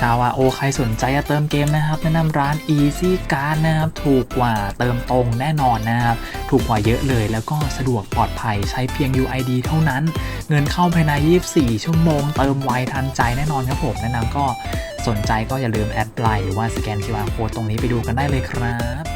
ชาวาโอใครสนใจจะเติมเกมนะครับ แนะนำร้าน Easy Card นะครับ ถูกกว่าเติมตรงแน่นอนนะครับ ถูกกว่าเยอะเลย แล้วก็สะดวกปลอดภัยใช้เพียง UID เท่านั้น เงินเข้าภายใน 24 ชั่วโมง เติมไวทันใจแน่นอนครับผม แนะนำก็สนใจก็อย่าลืมแอดไลน์หรือว่าสแกน QR Code ตรงนี้ไปดูกันได้เลยครับ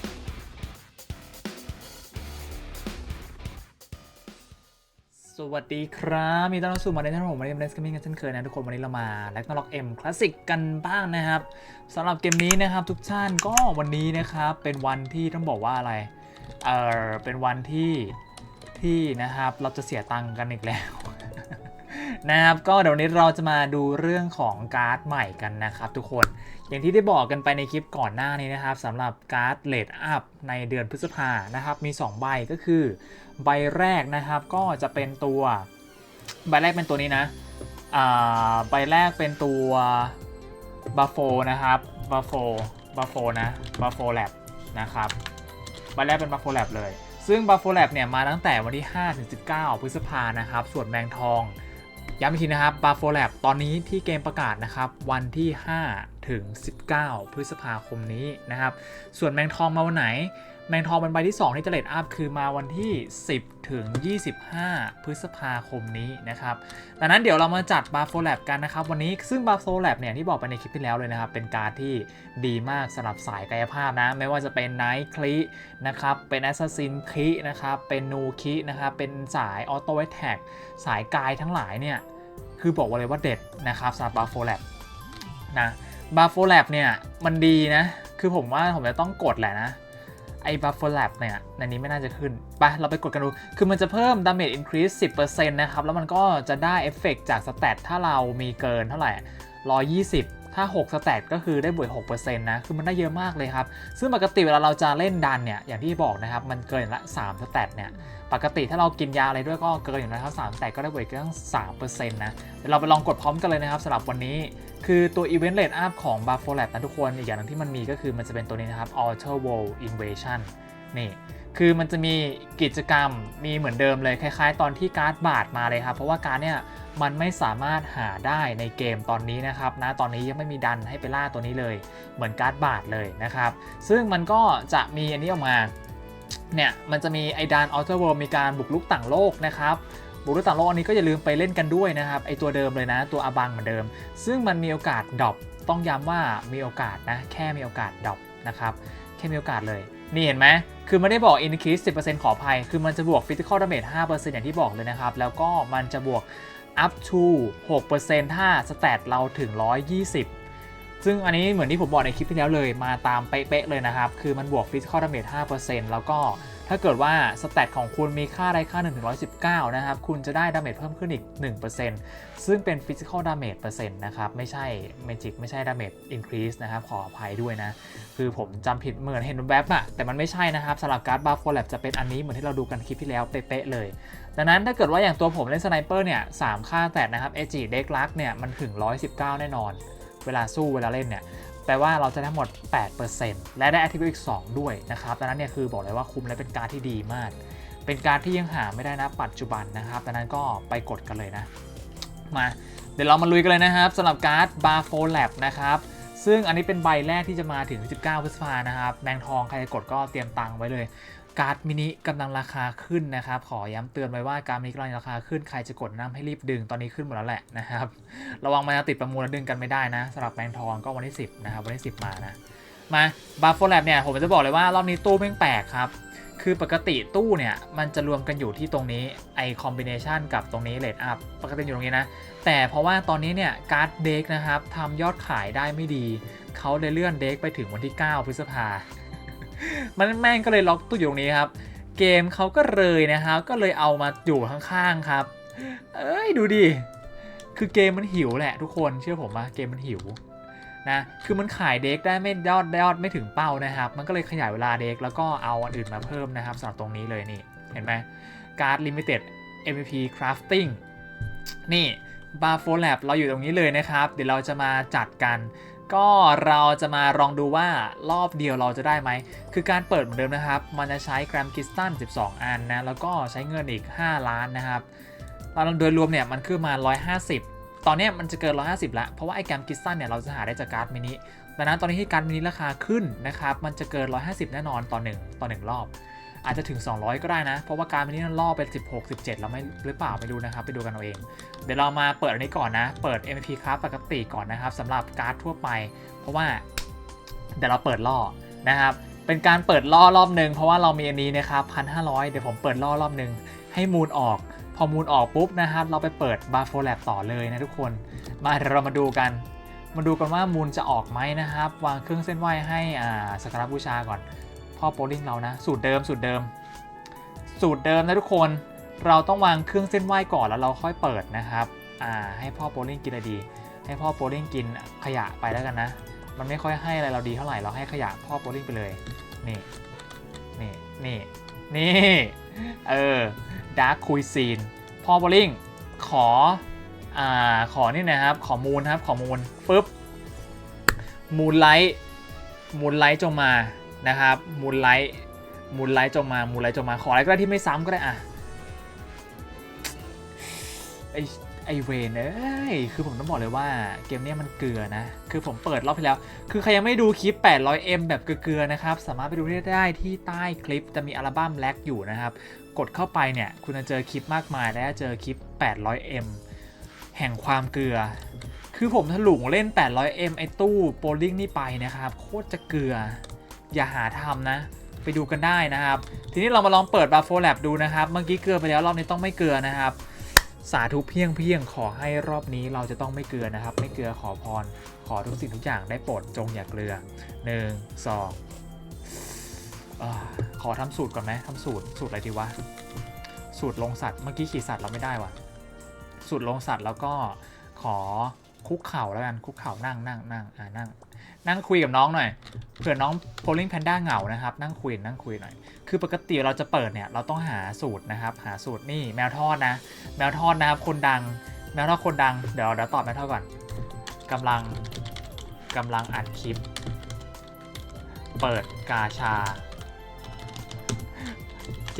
สวัสดีครับมีต้อนรับสู่มาในท่านผมมาในเล่นสกิมมิ่งกันเช่นเคยนะทุกคนวันนี้เรามาแล็กนาล็อกเอ็มคลาสสิกกันบ้างนะครับสำหรับเกมนี้นะครับทุกท่านก็วันนี้นะครับเป็นวันที่ต้องบอกว่าอะไรเออเป็นวันที่ที่นะครับเราจะเสียตังค์กันอีกแล้วนะครับก็เดี๋ยววนนี้เราจะมาดูเรื่องของการ์ดใหม่กันนะครับทุกคนอย่างที่ได้บอกกันไปในคลิปก่อนหน้านี้นะครับสำหรับการ์ดเลดอัพในเดือนพฤษภานะครับมี 2 ใบก็คือ ใบแรกนะครับก็จะเป็นตัว ใบแรกเป็นตัวนี้นะใบแรกเป็นตัวบัฟโฟนะครับบัฟโฟบัฟโฟนะบัฟโฟแลบนะครับใบแรกเป็นบัฟโฟแลบเลย ซึ่งบัฟโฟแลบเนี่ยมาตั้งแต่วันที่5ถึง19 พฤษภานะครับ ส่วนแมงทองย้ำอีกทีนะครับ b u f f o Lab ตอนนี้ที่เกมประกาศนะครับ วันที่ 5 ถึง 19 พฤษภาคมนี้นะครับ ส่วนแมงทองมาวันไหน แมงทองเป็นใบที่ 2 ที่จะเลดอัพคือมาวันที่ 10 ถึง 25 พฤษภาคมนี้นะครับดังนั้นเดี๋ยวเรามาจัด b u f f o Lab กันนะครับ วันนี้ซึ่ง b u f f o Lab เนี่ยที่บอกไปในคลิปที่แล้วเลยนะครับ เป็นการที่ดีมากสำหรับสายกายภาพนะ ไม่ว่าจะเป็น Night c l i นะครับ เป็น Assassin c l i นะครับ เป็นนูคินะครับ เป็นสาย Auto Attack สายกายทั้งหลายเนี่ยคือบอกว่าเลยว่าเด็ดนะครับสำหรับบาโฟแลบนะบาโฟแลบเนี่ยมันดีนะคือผมว่าผมจะต้องกดแหละนะ ไอ้บาโฟแลบเนี่ยในนี้ไม่น่าจะขึ้น ไป เราไปกดกันดู คือมันจะเพิ่ม damage increase 10%นะครับ แล้วมันก็จะได้เอฟเฟกจากสเตตถ้าเรามีเกินเท่าไหร่ 120 ถ้า 6สเตตก็คือได้บวก6%นะ คือมันได้เยอะมากเลยครับ ซึ่งปกติเวลาเราจะเล่นดันเนี่ย อย่างที่บอกนะครับ มันเกินละ 3สเตตเนี่ย ปกติถ้าเรากินยาอะไรด้วยก็เกินอยู่นะครับ3แต่ก็ได้บวกอีกตั้ง3%นะ เดี๋ยวเราไปลองกดพร้อมกันเลยนะครับสำหรับวันนี้ คือตัว Event Rate Up ของ b u f f o Lab นะทุกคน อีกอย่างหนึงที่มันมีก็คือมันจะเป็นตัวนี้นะครับ Alter World Invasion นี่ คือมันจะมีกิจกรรมมีเหมือนเดิมเลยคล้าย ๆ ตอนที่การ์ดบาดมาเลยครับ เพราะว่าการ์ดเนี่ยมันไม่สามารถหาได้ในเกมตอนนี้นะครับนะตอนนี้ยังไม่มีดันให้ไปล่าตัวนี้เลย เหมือนการ์ดบาดเลยนะครับ ซึ่งมันก็จะมีอันนี้ออกมาเนี่ยมันจะมีไอดานออเ r อร์เวิมีการบุกลุกต่างโลกนะครับบุกลุกต่างโลกอันนี้ก็อย่าลืมไปเล่นกันด้วยนะครับไอตัวเดิมเลยนะ ตัวอาบังเหมือนเดิม ซึ่งมันมีโอกาสดรอปต้องย้ำว่ามีโอกาสนะแค่มีโอกาสดรอปนะครับแค่มีโอกาสเลย นี่เห็นไหม คือไม่ได้บอก increase 10%ขออภัย คือมันจะบวก physical damage 5%อย่างที่บอกเลยนะครับ แล้วก็มันจะบวก up to 6%ถ้าสเตตเราถึง 120 ซึ่งอันนี้เหมือนที่ผมบอกในคลิปที่แล้วเลย มาตามเป๊ะๆเลยนะครับ คือมันบวก physical damage 5%แล้วก็ ถ้าเกิดว่าสเตตของคุณมีค่าใดค่า1ถึง119นะครับ คุณจะได้ damage เพิ่มขึ้นอีก 1%ซึ่งเป็น physical damage เปอร์เซ็นต์นะครับ ไม่ใช่ magic ไม่ใช่ damage increase นะครับ ขออภัยด้วยนะ คือผมจำผิดเหมือนเห็นแวบอะแต่มันไม่ใช่นะครับสำหรับการ์ดบาร์โฟแลบจะเป็นอันนี้เหมือนที่เราดูกันคลิปที่แล้วเป๊ะๆเลยดังนั้นถ้าเกิดว่าอย่างตัวผมเล่นสไนเปอร์เนี่ยสามค่าแตะนะครับเอจิเด็กลักเนี่ยมันถึง 119 แน่นอน เวลาสู้เวลาเล่นเนี่ย แปลว่าเราจะได้ทั้งหมด 8%และได้ Active อีก 2 ด้วยนะครับดังนั้นเนี่ยคือบอกเลยว่าคุ้มและเป็นการที่ดีมาก เป็นการที่ยังหาไม่ได้นะปัจจุบันนะครับดังนั้นก็ไปกดกันเลยนะ มาเดี๋ยวเรามาลุยกันเลยนะครับสำหรับการ์ด Bar f o Lab นะครับซึ่งอันนี้เป็นใบแรกที่จะมาถึง 19 พฤษภานะครับแมงทองใครจะกดก็เตรียมตังค์ไว้เลย การ์ดมินิกำลังราคาขึ้นนะครับ ขอย้ำเตือนไว้ว่าการ์ดมินิกำลังราคาขึ้นใครจะกดน้ำให้รีบดึงตอนนี้ขึ้นหมดแล้วแหละนะครับ ระวังมันจะติดประมูลแล้วดึงกันไม่ได้นะสำหรับแมงทองก็วันที่ 10 นะครับ วันที่ 10 มานะมาบาร์โฟแลบเนี่ยผมจะบอกเลยว่ารอบนี้ตู้แม่งแปลกครับ คือปกติตู้เนี่ยมันจะรวมกันอยู่ที่ตรงนี้ไอคอมบิเนชันกับตรงนี้เลดอัพปกติอยู่ตรงนี้นะ แต่เพราะว่าตอนนี้เนี่ยการ์ดเด็กนะครับทำยอดขายได้ไม่ดีเขาเลยเลื่อนเด็กไปถึงวันที่ 9 พฤษภา มันแม่งก็เลยล็อกตู้อยู่ตรงนี้ครับ เกมเขาก็เลยนะครับ ก็เลยเอามาอยู่ข้างๆครับ เอ้ยดูดิ คือเกมมันหิวแหละทุกคนเชื่อผมว่าเกมมันหิวนะ คือมันขายเด็กได้ไม่ยอดยอดไม่ถึงเป้านะครับ มันก็เลยขยายเวลาเด็กแล้วก็เอาอันอื่นมาเพิ่มนะครับสำหรับตรงนี้เลยนี่เห็นไหมการ์ด limited MVP crafting นี่ b a r f o Lab เราอยู่ตรงนี้เลยนะครับ เดี๋ยวเราจะมาจัดกัน ก็เราจะมาลองดูว่ารอบเดียวเราจะได้ไหม คือการเปิดเหมือนเดิมนะครับ มันจะใช้แกรมคริสตัล12 อันนะ แล้วก็ใช้เงินอีก 5 ล้านนะครับเราโดยรวมเนี่ยมันคือมา 150 ตอนนี้มันจะเกิน 150ล้วเพราะว่าไอ้แกรมคริสตัลเนี่ยเราจะหาได้จากการ์ดมินิดังนั้นตอนนี้ที่การ์ดมินิราคาขึ้นนะครับ มันจะเกิน 150 แน่นอนต่อ1ต่อ 1 รอบ อาจจะถึง 200 ก็ได้นะ เพราะว่าการ์ดมินินั้นล่อไป 16 17 แล้วไม่หรือเปล่าไม่รู้นะครับ ไปดูกันเอาเอง เดี๋ยวเรามาเปิดอันนี้ก่อนนะ เปิด MVP ครับปกติก่อนนะครับสำหรับการ์ดทั่วไป เพราะว่าเดี๋ยวเราเปิดล่อนะครับเป็นการเปิดล่อรอบหนึ่งเพราะว่าเรามีอันนี้นะครับพันห้าร้อยเดี๋ยวผมเปิดล่อรอบหนึ่งให้มูลออก พอมูลออกปุ๊บนะครับเราไปเปิดบาร์โฟแลบต่อเลยนะทุกคน มาเดี๋ยวเรามาดูกัน มาดูกันว่ามูลจะออกไหมนะครับ วางเครื่องเส้นไหว้ให้อ่าสักการะบูชาก่อน พ่อโปลิงเรานะ สูตรเดิมสูตรเดิม สูตรเดิมนะทุกคนเราต้องวางเครื่องเส้นไหว้ก่อนแล้วเราค่อยเปิดนะครับอ่าให้พ่อโปลิงกินอะไรดี ให้พ่อโปลิงกินขยะไปแล้วกันนะ มันไม่ค่อยให้อะไรเราดีเท่าไหร่เราให้ขยะพ่อโปลิงไปเลยนี่นี่นี่นี่เออดาร์คคุยซีนพ่อโปลิงขออ่าขอนี่นะครับขอมูลครับขอมูลปึ๊บมูลไลท์มูลไลท์จงมา นะครับมูลไลท์มูลไลท์จงมามูลไลท์จงมาขออะไรก็ได้ที่ไม่ซ้ำก็ได้อะไอไอเวนเอ้ยคือผมต้องบอกเลยว่าเกมนี้มันเกลือนะ คือผมเปิดรอบที่แล้ว คือใครยังไม่ดูคลิป 800M แบบเกลือๆนะครับ สามารถไปดูได้ที่ใต้คลิปจะมีอัลบั้มแลกอยู่นะครับ กดเข้าไปเนี่ย คุณจะเจอคลิปมากมาย และเจอคลิป 800M แห่งความเกลือ คือผมถลุงเล่น 800M ไอตู้โปลลิงนี่ไปนะครับ โคตรจะเกลือ อย่าหาทำนะ ไปดูกันได้นะครับ ทีนี้เรามาลองเปิดบาร์โฟแลบดูนะครับ เมื่อกี้เกลือไปแล้วรอบนี้ต้องไม่เกลือนะครับ สาธุเพียงเพียงขอให้รอบนี้เราจะต้องไม่เกลือนะครับ ไม่เกลือขอพร ขอทุกสิ่งทุกอย่างได้โปรดจงอย่าเกลือหนึ่งสองขอทำสูตรก่อนไหมทำสูตรสูตรอะไรดีวะสูตรลงสัตว์เมื่อกี้ขี่สัตว์เราไม่ได้ว่ะสูตรลงสัตว์แล้วก็ขอคุกเข่าแล้วกันคุกเข่านั่งนั่งนั่งอ่านั่ง นั่งคุยกับน้องหน่อยเผื่อน้อง polling panda เหงานะครับนั่งคุยนั่งคุยหน่อย คือปกติเราจะเปิดเนี่ยเราต้องหาสูตรนะครับ หาสูตรนี่แมวทอดนะ แมวทอดนะครับ คนดัง แมวทอดคนดังเดี๋ยวเดี๋ยวตอบแมวทอดก่อนกำลังกำลังอัดคลิป เปิดกาชา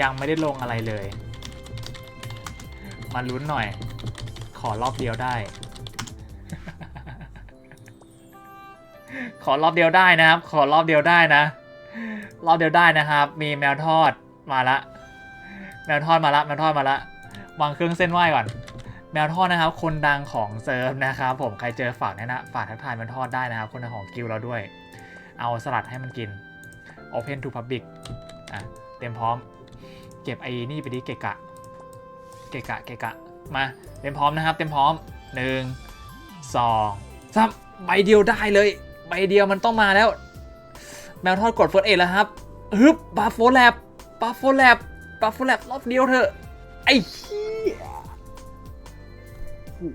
ยังไม่ได้ลงอะไรเลย มาลุ้นหน่อย ขอรอบเดียวได้ ขอรอบเดียวได้นะครับ ขอรอบเดียวได้นะ รอบเดียวได้นะครับ มีแมวทอดมาละ แมวทอดมาละ แมวทอดมาละ วางเครื่องเส้นไหว้ก่อน แมวทอดนะครับ คนดังของเซิร์ฟนะครับ ผมใครเจอฝากแนะนะฝากทักทายแมวทอดได้นะครับ คนดังของกิลเราด้วย เอาสลัดให้มันกิน Open to Public อะ เตรียมพร้อม เก็บไอ้นี่ไปดิเกะกะ เกะกะ เกะกะ มา เตรียมพร้อมนะครับ เตรียมพร้อมหนึ่งสองสามใบเดียวได้เลย ใบเดียวมันต้องมาแล้ว แมวทอดกดเฟิร์สเอแล้วครับฮึบบาโฟแลบบาโฟแลบบาโฟแลบรอบเดียวเถอะ ไอ้เหี้ยโอ้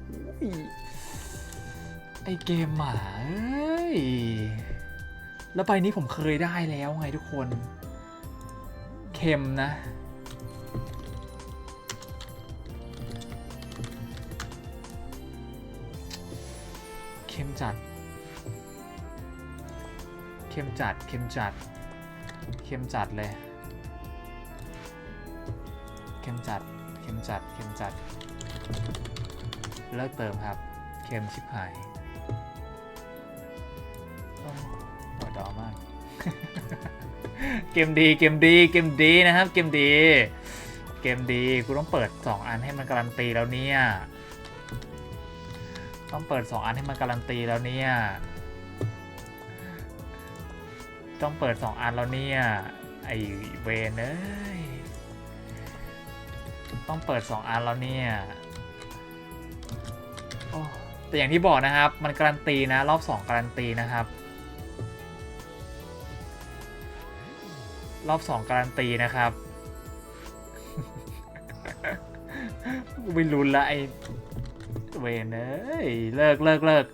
ยไอเกมหมาแล้วใบนี้ผมเคยได้แล้วไงทุกคน เค็มนะ เค็มจัด เค็มจัดเค็มจัดเค็มจัดเลยเค็มจัดเค็มจัดเค็มจัด เลิกเติมครับเค็มชิบหายอ้หัวดอมาก เกมดีเกมดีเกมดีนะครับเกมดี เกมดีกูต้องเปิด 2 อันให้มันการันตีแล้วเนี่ย ต้องเปิด 2 อันให้มันการันตีแล้วเนี่ย ต้องเปิด 2 อันแล้วเนี่ย ไอเวนเอ้ย ต้องเปิด 2 อันแล้วเนี่ยโอ้แต่อย่างที่บอกนะครับ มันการันตีนะ รอบ 2 การันตีนะครับ รอบ 2 การันตีนะครับไม่รุนละไอเวนเอ้ย เลิกเลิกเลิก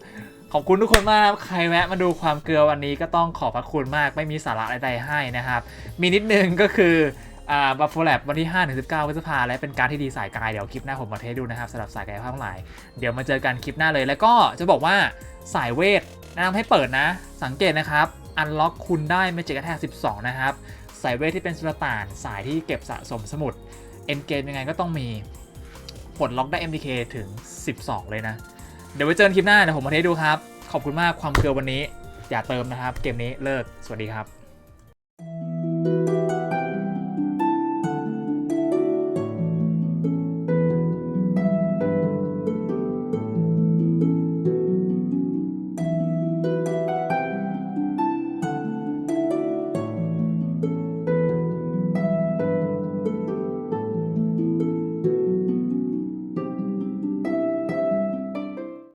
ขอบคุณทุกคนมากใครแวะมาดูความเกลือวันนี้ก็ต้องขอบพระคุณมากไม่มีสาระใดๆให้นะครับ มีนิดนึงก็คืออ่าบัฟเฟอร์แลบวันที่5-19พฤษภาและเป็นการที่ดีสายกาย เดี๋ยวคลิปหน้าผมมาเทสดูนะครับสำหรับสายกายภาพทั้งหลาย เดี๋ยวมาเจอกันคลิปหน้าเลย แล้วก็จะบอกว่าสายเวทแนะนำให้เปิดนะ สังเกตนะครับ อันล็อกคุณได้เมจิกแทก12 นะครับ สายเวทที่เป็นสุลต่านสายที่เก็บสะสมสมุดเอ็นเกมยังไงก็ต้องมีปลดล็อกได้ MDK ถึง 12 เลยนะ เดี๋ยวไว้เจอกันคลิปหน้าเดี๋ยวผมมาเทสดูครับ ขอบคุณมากความเกลือวันนี้ อย่าเติมนะครับ เกมนี้เลิก สวัสดีครับ